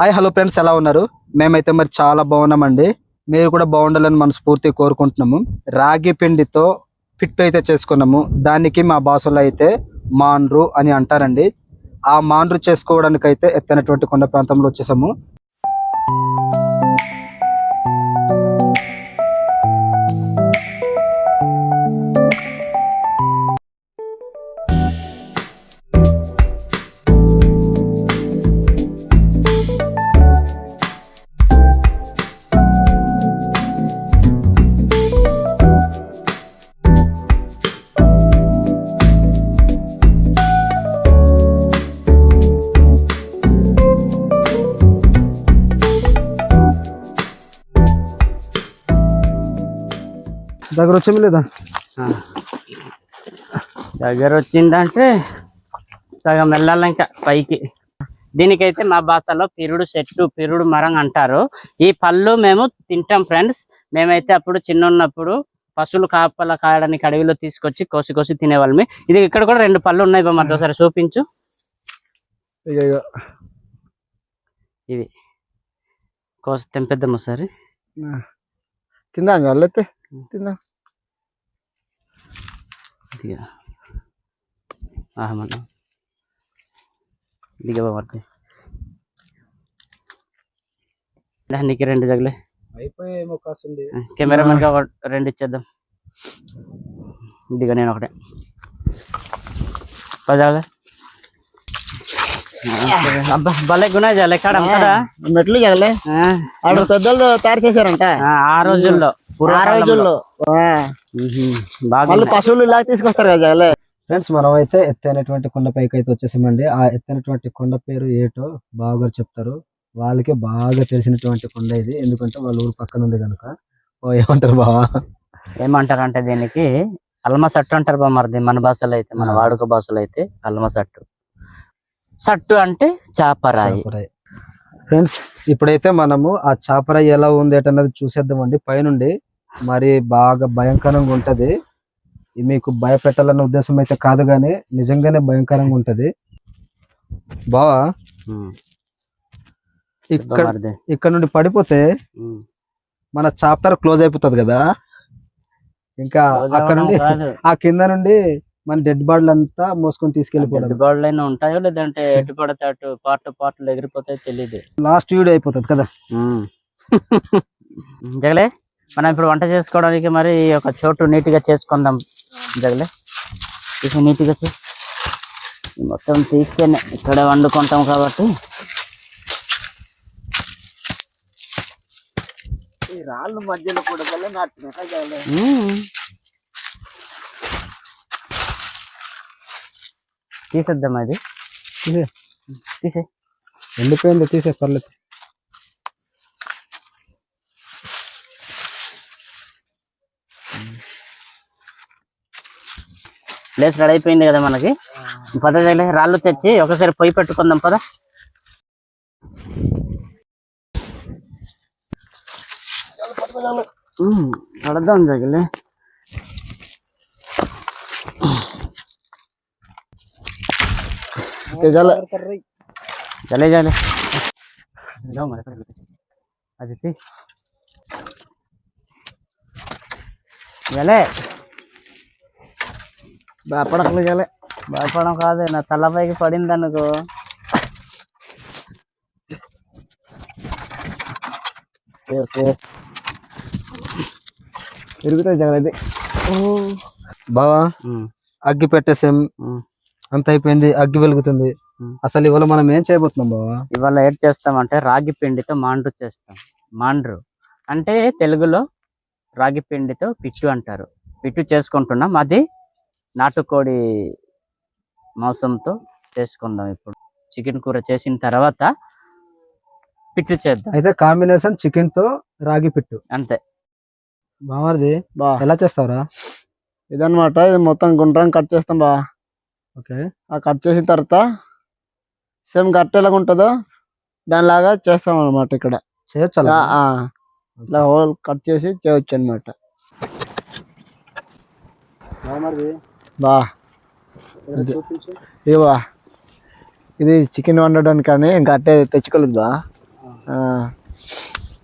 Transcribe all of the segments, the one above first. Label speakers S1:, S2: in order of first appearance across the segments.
S1: Hi hello friends ఎలా ఉన్నారు? మేమైతే మరి చాలా బాగున్నామండి. మీరు కూడా బాగుండాలని మనస్ఫూర్తి కోరుకుంటున్నాము. రాగి పిండితో ఫిట్ అయితే చేసుకున్నాము. దానికి మా భాషలో అయితే మాండ్రు అని అంటారండి. ఆ మాండ్రు చేసుకోవడానికి అయితే ఎత్తైనటువంటి కొండ ప్రాంతంలో వచ్చేసాము. దగ్గర వచ్చేమి లేదా.
S2: దగ్గర వచ్చిందంటే సగం వెళ్ళాలి ఇంకా పైకి. దీనికైతే మా భాషలో పిరుడు చెట్టు పిరుడు మరం అంటారు. ఈ పళ్ళు మేము తింటాం ఫ్రెండ్స్. మేమైతే అప్పుడు చిన్న ఉన్నప్పుడు పశువులు కాపల కాయడానికి అడవిలో తీసుకొచ్చి కోసి కోసి తినేవాళ్ళమి. ఇది ఇక్కడ కూడా రెండు పళ్ళు ఉన్నాయి బా మరి ఒకసారి చూపించు. ఇవి కోసి తెంపేద్దాం ఒకసారి.
S1: తిందా అయితే తిందా.
S2: ఇదిగో ఆహా మన దిగబా పడుతుంది నీకు రెండు జగలే
S1: అయిపోయే అవకాశం ఉంది
S2: కెమెరామెన్గా ఒక రెండు ఇచ్చేద్దాం ఇదిగా నేను ఒకటే పదాగా అబ్బా భలే గుణ జాలి ఎక్కడ అమ్ముతారా
S3: మెట్లు జగలే
S2: ఆ,
S3: ఆడు పెద్దలు తయారు చేశారంట.
S2: ఆ, ఆ రోజుల్లో.
S3: ఆ. రోజుల్లో. మళ్ళీ పశువులు ఇలా తీసుకొస్తారు కదా జగలే.
S1: ఫ్రెండ్స్ మనం అయితే ఎత్తైనటువంటి కొండపైకి అయితే వచ్చేసామండి. ఆ ఎత్తైనటువంటి కొండ పేరు ఏటో బాగా చెప్తారు. వాళ్ళకి బాగా తెలిసినటువంటి కొండ ఇది. ఎందుకంటే వాళ్ళ ఊరు పక్కన ఉంది కనుక ఓ ఏమంటారు బావా?
S2: ఏమంటారు అంటే దీనికి అల్మ సట్టు అంటారు బా మరిది మన భాషలో అయితే మన. వాడుక భాషలో అయితే అల్మ సట్టు అంటే చాపరాయి.
S1: ఫ్రెండ్స్ ఇప్పుడైతే మనము ఆ చాపరాయి ఎలా ఉంది ఏంటన్నది చూసేద్దామండి. పైనుండి మరి బాగా భయంకరంగా ఉంటది. మీకు భయపెట్టాలన్న ఉద్దేశం అయితే కాదు కానీ నిజంగానే భయంకరంగా ఉంటది. బావా. ఇక్కడ ఇక్కడ నుండి పడిపోతే. మన చాప్టర్ క్లోజ్ అయిపోతుంది కదా. ఇంకా అక్కడ నుండి ఆ కింద నుండి మన డెడ్ బాడీలు అంతా మోసుకొని తీసుకెళ్ళిపోవడం.
S2: డెడ్ అయినా ఉంటాయో లేదంటే ఎటు పడితే అటు పార్ట్ పార్ట్లు ఎగిరిపోతాయో తెలియదు
S1: లాస్ట్ వీడియో అయిపోతుంది కదా.
S2: జగలే మనం ఇప్పుడు వంట చేసుకోవడానికి మరి ఒక చోటు నీట్గా చేసుకుందాం. జగలే ఇది నీట్గా చే మొత్తం తీసుకొని ఇక్కడే వండుకుంటాం కాబట్టి.
S3: ఈ రాళ్ళు మధ్యలో కూడా వల్ల నాటుకున్నా జగలే
S2: మ్మ్. తీసేద్దాం అది.
S1: తీసే.
S2: తీసే
S1: ఎండిపోయింది తీసే పర్లేదు.
S2: ప్లేస్ రెడీ అయిపోయింది కదా మనకి. పద జగలే రాళ్ళు తెచ్చి ఒకసారి పొయ్యి పెట్టుకుందాం పద. మ్మ్. కడదాం జగలే
S3: జగలే
S2: జలే జలే जाओ मेरे पास अदिति జలే
S3: భయపడకలే జగలే
S2: భయపడడం కాదు నా తలపైకి పడింది అనుకో
S3: ఓకే తిరుగుతాయి జగలే
S1: బావా అగ్గి పెట్టేసాం అంత అయిపోయింది అగ్గి వెలుగుతుంది. అసలు ఇవాళ మనం ఏం చేయబోతున్నాం బావా?
S2: ఇవాళ ఏం చేస్తామంటే రాగి పిండితో మాండ్రు చేస్తాం. మాండ్రు అంటే తెలుగులో రాగి పిండితో పిట్టు అంటారు. పిట్టు చేసుకుంటున్నాం. అది నాటుకోడి మాంసంతో చేసుకుందాం ఇప్పుడు. చికెన్ కూర చేసిన తర్వాత పిట్టు చేద్దాం.
S1: అయితే కాంబినేషన్ చికెన్తో రాగి పిట్టు.
S2: అంతే.
S1: బావది
S3: బా.
S1: ఎలా చేస్తావురా?
S3: ఇదన్నమాట ఇది మొత్తం గుండ్రం కట్ చేస్తాం బా.
S1: ఓకే.
S3: ఆ కట్ చేసిన తర్వాత సేమ్ గట్ట ఎలాగ ఉంటుందో దానిలాగా చేస్తాం అనమాట ఇక్కడ
S1: చేయొచ్చు.
S3: ఇట్లా హోల్ కట్ చేసి చేయొచ్చు అనమాట బా. ఇవా ఇది చికెన్ వండడానికి కానీ ఇంకా అట్టే తెచ్చుకోలేదు బా.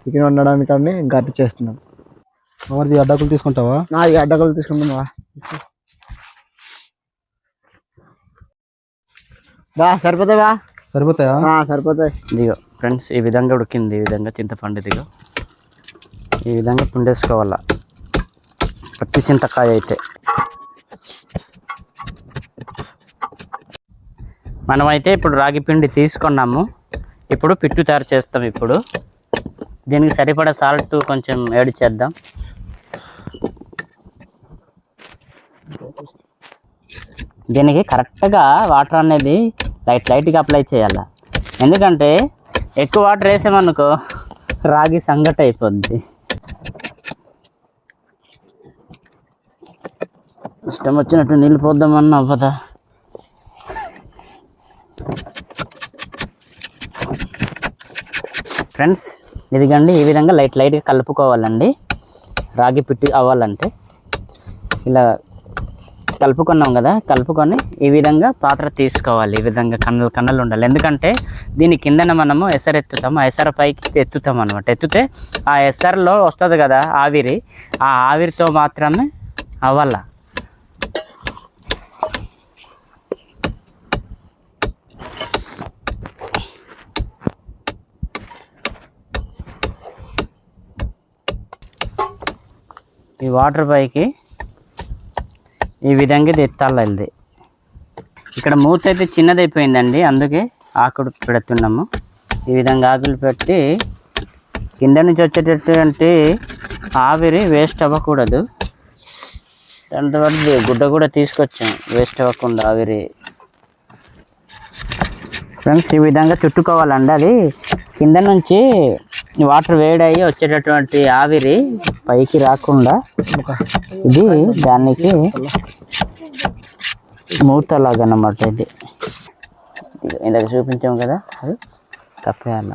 S3: చికెన్ వండడానికి అని గట్టి చేస్తున్నాం.
S1: మరి అడ్డాకులు తీసుకుంటావా?
S3: నాది అడ్డగలు బా సరిపోతాయి బా?
S1: సరిపోతాయా?
S3: సరిపోతాయి.
S2: ఇదిగో ఫ్రెండ్స్ ఈ విధంగా ఉడికింది. ఈ విధంగా చింతపండు ఇదిగో. ఈ విధంగా పిండేసుకోవాలా. పచ్చి చింతకాయ అయితే. మనమైతే ఇప్పుడు రాగి పిండి తీసుకున్నాము. ఇప్పుడు పిట్టు తయారు చేస్తాం ఇప్పుడు. దీనికి సరిపడా సాల్ట్ కొంచెం యాడ్ చేద్దాం. దీనికి కరెక్ట్గా వాటర్ అనేది లైట్ లైట్గా అప్లై చేయాలి? ఎందుకంటే ఎక్కువ వాటర్ వేసామనుకో రాగి సంగటి అయిపోద్ది. ఇష్టం వచ్చినట్టు నీళ్ళు పోద్దామన్నా అవ్వదా? ఫ్రెండ్స్ ఇదిగండి ఈ విధంగా లైట్ లైట్గా కలుపుకోవాలండి. రాగి పిట్టి అవ్వాలంటే. ఇలా కలుపుకున్నాం కదా. కలుపుకొని ఈ విధంగా పాత్ర తీసుకోవాలి. ఈ విధంగా కన్నులు కన్నులు ఉండాలి. ఎందుకంటే దీని కిందన మనము ఎసరు ఎత్తుతాము ఆ ఎసర పైకి ఎత్తుతాం అనమాట ఎత్తితే ఆ ఎసరులో వస్తుంది కదా ఆవిరి. ఆ ఆవిరితో మాత్రమే అవ్వాల. ఈ వాటర్ పైకి ఈ విధంగా ఇది ఎత్తాలి ఇది. ఇక్కడ మూత అయితే చిన్నదైపోయిందండి అందుకే ఆకుడు పెడుతున్నాము. ఈ విధంగా ఆకులు పెట్టి కింద నుంచి వచ్చేటటువంటి ఆవిరి వేస్ట్ అవ్వకూడదు. దాంతో గుడ్డ కూడా తీసుకొచ్చాం వేస్ట్ అవ్వకుండా ఆవిరి. ఫ్రెండ్స్ ఈ విధంగా చుట్టుకోవాలండి అది. కింద నుంచి వాటర్ వేడయ్యి వచ్చేటటువంటి ఆవిరి పైకి రాకుండా ఇది దానికి మూత లాగా అన్నమాట ఇది ఇందాక చూపించాము కదా అది కప్పేయాల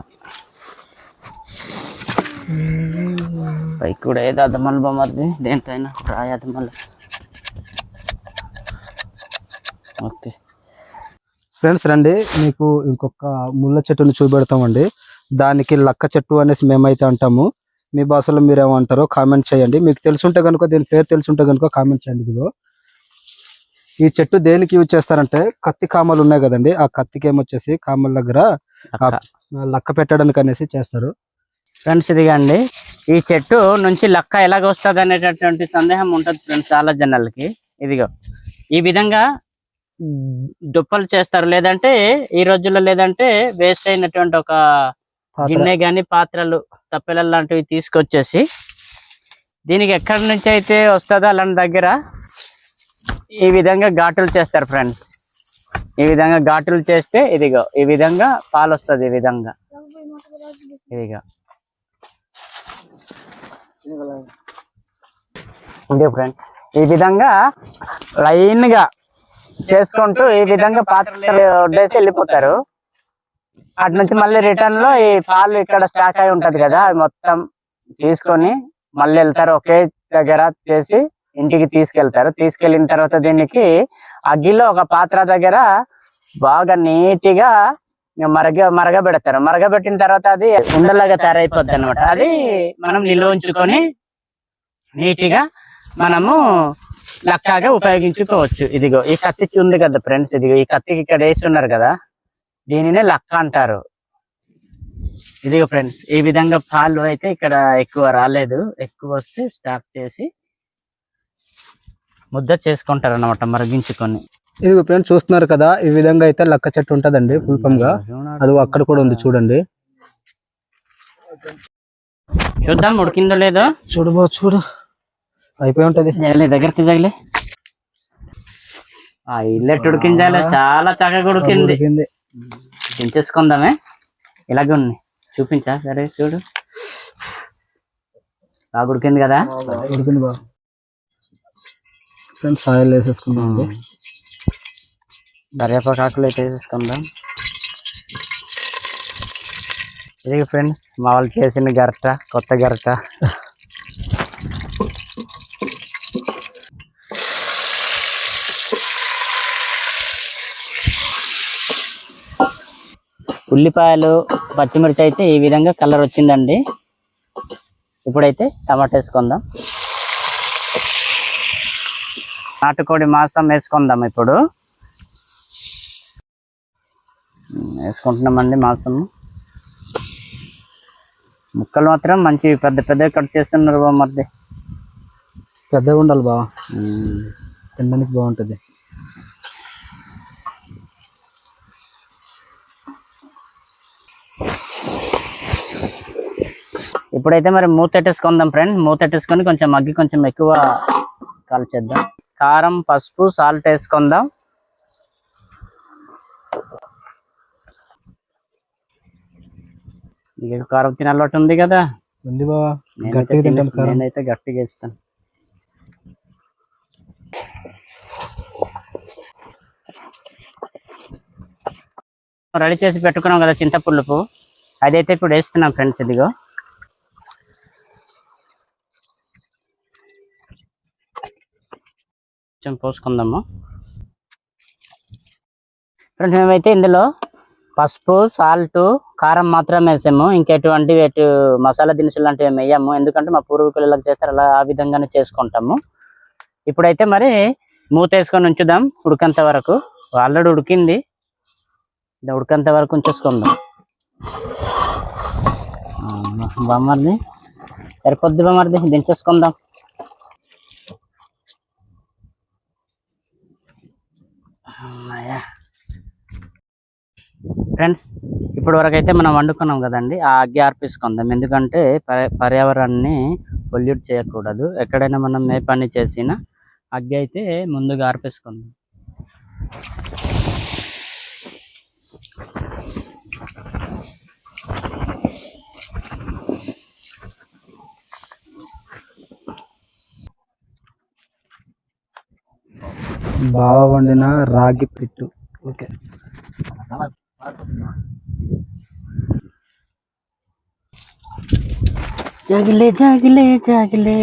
S2: పైకి కూడా ఏదో అదమల్ బొమ్మది దేనికైనా రాయి ఓకే.
S1: ఫ్రెండ్స్ రండి మీకు ఇంకొక ముళ్ళ చెట్టుని చూపెడతామండి. దానికి లక్క చెట్టు అనేసి మేమైతే అంటాము. మీ భాషలో మీరు ఏమంటారో కామెంట్ చేయండి. మీకు తెలుసుంటే కనుక దీని పేరు తెలుసుంటే కనుక కామెంట్ చేయండి ఇదిగో. ఈ చెట్టు దేనికి యూజ్ చేస్తారంటే కత్తి కామలు ఉన్నాయి కదండి. ఆ కత్తికి ఏమొచ్చేసి కామల దగ్గర లక్క. పెట్టడానికి అనేసి చేస్తారు.
S2: ఫ్రెండ్స్ ఇదిగండి. ఈ చెట్టు నుంచి లక్క ఎలాగ వస్తుంది అనేటటువంటి సందేహం ఉంటుంది ఫ్రెండ్స్ చాలా జనాలకి. ఇదిగో. ఈ విధంగా మ్, దుప్పలు చేస్తారు. లేదంటే ఈ రోజుల్లో లేదంటే వేస్ట్ అయినటువంటి ఒక. గిన్నె గాని పాత్రలు తప్పెల లాంటివి తీసుకొచ్చేసి దీనికి ఎక్కడి నుంచి అయితే వస్తుందో అలాంటి దగ్గర? ఈ విధంగా ఘాటులు చేస్తారు ఫ్రెండ్స్ ఈ విధంగా ఘాటులు చేస్తే ఇదిగో ఈ విధంగా పాలు వస్తుంది ఈ విధంగా. ఇదిగో. ఇదే ఫ్రెండ్ ఈ విధంగా లైన్గా చేసుకుంటూ ఈ విధంగా పాత్రలు వడ్డేసి వెళ్ళిపోతారు. అటు నుంచి మళ్ళీ రిటర్న్లో ఈ పాలు ఇక్కడ స్టాక్ అయి ఉంటది కదా అది మొత్తం తీసుకొని మళ్ళీ వెళ్తారు ఒకే దగ్గర చేసి ఇంటికి తీసుకెళ్తారు. తీసుకెళ్ళిన తర్వాత దీనికి అగ్గిలో ఒక పాత్ర దగ్గర బాగా నీటిగా మరగ మరగబెడతారు. మరగబెట్టిన తర్వాత అది ఉండలాగా తయారైపోద్ది అనమాట అది మనం నిల్వ ఉంచుకొని నీటిగా మనము లక్కాగా ఉపయోగించుకోవచ్చు. ఇదిగో ఈ కత్తి ఉంది కదా ఫ్రెండ్స్ ఇదిగో ఈ కత్తికి ఇక్కడ వేసి ఉన్నారు కదా. దీనినే లక్క అంటారు. ఇదిగో ఫ్రెండ్స్ ఈ విధంగా పాలు అయితే ఇక్కడ ఎక్కువ రాలేదు. ఎక్కువ వస్తే స్టాప్ చేసి ముద్ద చేసుకుంటారు అనమాట మరిగించుకొని.
S1: ఇది ఫ్రెండ్స్ చూస్తున్నారు కదా ఈ విధంగా అయితే లక్క చెట్టు ఉంటదండి ఫుల్పమ్గా. అది అక్కడ కూడా ఉంది చూడండి.
S2: చూద్దాం ఉడికిందో లేదో?
S1: చూడబో చూడు. అయిపోయి ఉంటది.
S2: దగ్గర తీజగలే ఆ ఇల్లెట్ ఉడికించాలి చాలా చక్కగా ఉడికింది. దించేసుకుందామే ఇలాగే ఉంది. చూపించా? సరే చూడు. బాగా ఉడికింది కదా?
S1: ఉడికింది బాగా ఫ్రెండ్స్ ఆయిల్.
S2: కరివేపాకు ఆకులు అయితే వేసేసుకుందాం. ఇది ఫ్రెండ్స్ మా వాళ్ళు చేసిన గరట కొత్త గరట. ఉల్లిపాయలు పచ్చిమిర్చి అయితే ఈ విధంగా కలర్ వచ్చిందండి. ఇప్పుడైతే టమాటా వేసుకుందాం. నాటుకోడి మాంసం వేసుకుందాం ఇప్పుడు. వేసుకుంటున్నామండి మాంసం ముక్కలు మాత్రం మంచి పెద్ద పెద్ద కట్ చేస్తున్నారు బా మరిది.
S1: పెద్దగా ఉండాలి బావ. తినడానికి బాగుంటుంది.
S2: ఇప్పుడైతే మరి మూత పెట్టేసుకుందాం ఫ్రెండ్ మూత పెట్టేసుకొని కొంచెం మగ్గి కొంచెం ఎక్కువ కాల్చేద్దాం కారం పసుపు సాల్ట్ వేసుకుందాం. నీకు కారం తినే అలవాటు ఉంది కదా.
S1: ఉంది బావా.
S2: నేనైతే
S1: గట్టిగా
S2: నేనైతే ఇస్తాను రెడీ చేసి పెట్టుకున్నాం కదా చింతపులుపు. అదైతే ఇప్పుడు వేస్తున్నాం ఫ్రెండ్స్ ఇదిగో. కొంచెం పోసుకుందాము? ఫ్రెండ్స్ మేమైతే ఇందులో పసుపు సాల్ట్ కారం మాత్రమే వేసాము. ఇంకెటువంటి ఎటు మసాలా దినుసులు లాంటివి ఏమి వేయము. ఎందుకంటే మా పూర్వీకులు ఇలా చేస్తారు అలా ఆ విధంగానే చేసుకుంటాము. ఇప్పుడైతే మరి మూత వేసుకొని ఉంచుదాం ఉడికేంత వరకు. ఆల్రెడీ ఉడికింది. ఉడికేంత వరకు ఉంచేసుకుందాం. బొమ్మర్ది. సరిపోద్ది బొమ్మర్ది దించేసుకుందాం. కదా. ఫ్రెండ్స్ ఇప్పటి వరకు అయితే మనం వండుకున్నాం కదండి. ఆ అగ్గి ఆర్పేసుకుందాం ఎందుకంటే పర్యావరణాన్ని పొల్యూట్ చేయకూడదు. ఎక్కడైనా మనం ఏ పని చేసినా అగ్గి అయితే ముందుగా ఆర్పేసుకుందాం
S1: బాగా వండిన రాగి పిట్టు. ఓకే.
S2: జగిలే జగిలే జగిలే.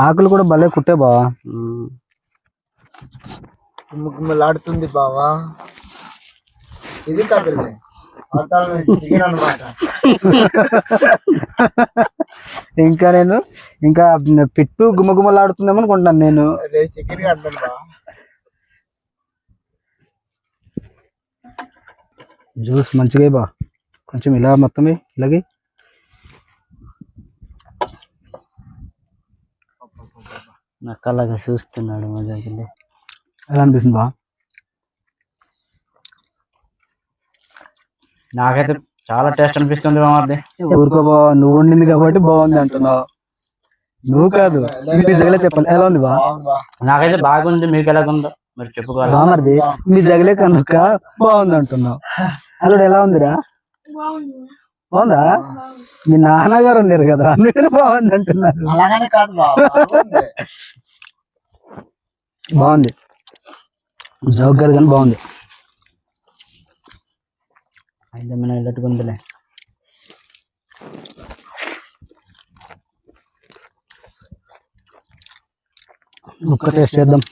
S1: ఆకులు కూడా భలే కుట్టే బావా.
S2: ఉమ్.
S3: గుమ్మలాడుతుంది బావా. ఇది అనమాట
S1: ఇంకా నేను ఇంకా పిట్టు గుమగుమలాడుతుందేమో అనుకుంటున్నాను నేను. జ్యూస్ మంచిగా బా కొంచెం ఇలా మొత్తం ఇలాగే.
S2: నక్కలాగా చూస్తున్నాడు మా జగిలే
S1: ఎలా అనిపిస్తుంది బా?
S2: నాకైతే చాలా టేస్ట్ అనిపిస్తుంది బామ్మర్ది
S1: ఊరుకో బావ నువ్వు వండింది కాబట్టి బాగుంది అంటున్నావు. నువ్వు కాదు మీ జగలే చెప్పాలి. ఎలా ఉంది బా?
S2: నాకైతే బాగుంది మీకు ఎలాగుందో మీరు చెప్పుకోవాలి.
S1: బామర్ది మీ జగలే కనుక బాగుంది అంటున్నావు. అల్లుడు ఎలా ఉందిరా? బాగుందా? మీ నాన్నగారు ఉన్నారు కదా అందుకని బాగుంది అంటున్నారు.
S3: అలాగనే కాదు బావా
S1: బాగుంది. జోక్ గారు కానీ బాగుంది.
S2: అయితే మనం వెళ్ళట్టుకుందిలే
S1: ముక్క టేస్ట్ చేద్దాం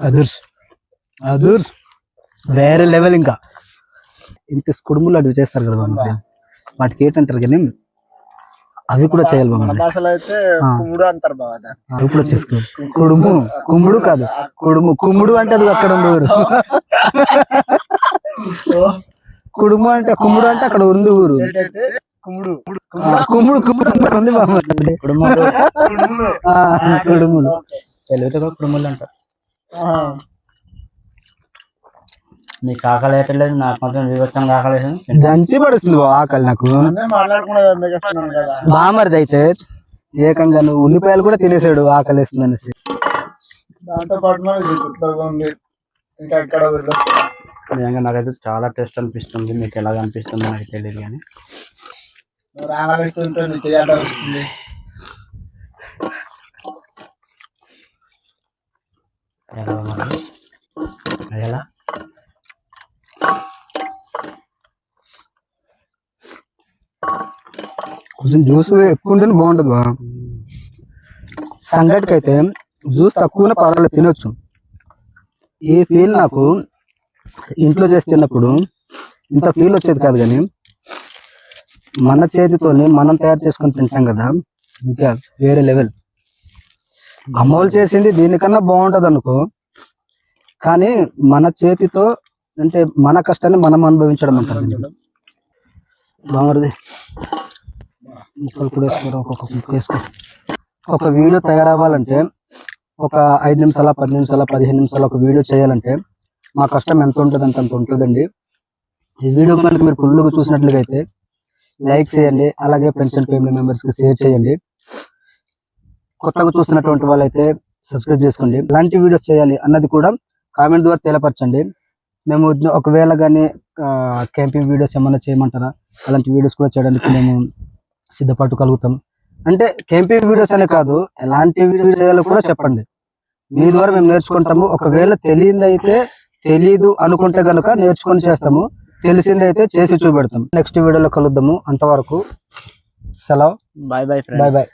S1: అదుర్స్ అదుర్స్ వేరే లెవెల్ ఇంకా ఇంత కుడుములు అవి చేస్తారు కదా బామ్మ. వాటికి ఏంటంటారు కానీ అవి కూడా చేయాలి బామ్మ.
S3: భాషలో అయితే
S1: ఆ.
S3: కుమ్ముడు అంటారు
S1: అవి కూడా చేసుకో. కుడుము కుమ్ముడు కాదు. కుడుము కుమ్ముడు అంటే అది అక్కడ ఉంది ఊరు. కుడుము అంటే కుమ్ముడు అంటే అక్కడ ఉంది ఊరు.
S3: ఏంటంటే కుమ్ముడు.
S1: కుమ్ముడు కుమ్ముడు అక్కడ ఉంది బామ్మ.
S3: కుడుములు.
S1: కుడుములు
S2: అంటారు.
S3: ఆ.
S2: నీకు ఆకలి అయితే లేదు నాకు మాత్రం వివచ్చంగా ఆకలి వేసింది.
S1: దంచి పడుతుంది బావ ఆకలి నాకు. బామర్ది అయితే ఏకంగా నువ్వు ఉల్లిపాయలు కూడా తినేసాడు ఆకలి వేస్తుంది అనేసి
S3: ఇంకా ఎక్కడ
S2: నిజంగా నాకైతే చాలా టేస్ట్ అనిపిస్తుంది మీకు ఎలాగ అనిపిస్తుంది నాకు తెలియదు కానీ.
S3: నువ్వు రాగలిస్తుంటే నీకు చేయాలి వస్తుంది
S2: ఎలా మరి అది ఎలా
S1: కొంచెం జ్యూస్ ఎక్కువ ఉంటేనే బాగుంటుంది బా. సంగటికి అయితే జ్యూస్ తక్కువనే పర్వాలేదు తినొచ్చు. ఈ ఫీల్ నాకు ఇంట్లో చేసి తిన్నప్పుడు ఇంత ఫీల్ వచ్చేది కాదు కానీ మన చేతితోని మనం తయారు చేసుకొని తింటాం కదా ఇంకా వేరే లెవెల్ అమ్మోలు చేసింది దీనికన్నా బాగుంటది అనుకో కానీ మన చేతితో అంటే మన కష్టాన్ని మనం అనుభవించడం అంటారు. బాగుంది ముక్కలు కూడా వేసుకోరా ఒక్కొక్క ముక్క వేసుకో ఒక వీడియో తయారవ్వాలంటే ఒక ఐదు నిమిషాల పది నిమిషాల పదిహేను నిమిషాల ఒక వీడియో చేయాలంటే మా కష్టం ఎంత ఉంటుంది అంత అంత ఉంటుందండి. ఈ వీడియో కనుక మీరు ఫుల్గా చూసినట్లుగా అయితే లైక్ చేయండి అలాగే ఫ్రెండ్స్ అండ్ ఫ్యామిలీ మెంబర్స్కి షేర్ చేయండి. కొత్తగా చూస్తున్నటువంటి వాళ్ళైతే సబ్స్క్రైబ్ చేసుకోండి. ఇలాంటి వీడియోస్ చేయాలి అన్నది కూడా కామెంట్ ద్వారా తెలియపరచండి. మేము ఒకవేళ కానీ క్యాంపింగ్ వీడియోస్ ఏమైనా చేయమంటారా? అలాంటి వీడియోస్ కూడా చేయడానికి మేము సిద్ధపట్టు కలుగుతాం అంటే క్యాంపింగ్ వీడియోస్ అనే కాదు ఎలాంటి వీడియోస్ చేయాలో కూడా చెప్పండి. మీ ద్వారా మేము నేర్చుకుంటాము. ఒకవేళ తెలియదు అయితే తెలీదు అనుకుంటే గనుక నేర్చుకొని చేస్తాము. తెలిసింది అయితే చేసి చూపెడతాం. నెక్స్ట్ వీడియోలో కలుద్దాము. అంతవరకు సెలవు.
S2: Bye bye
S1: bye bye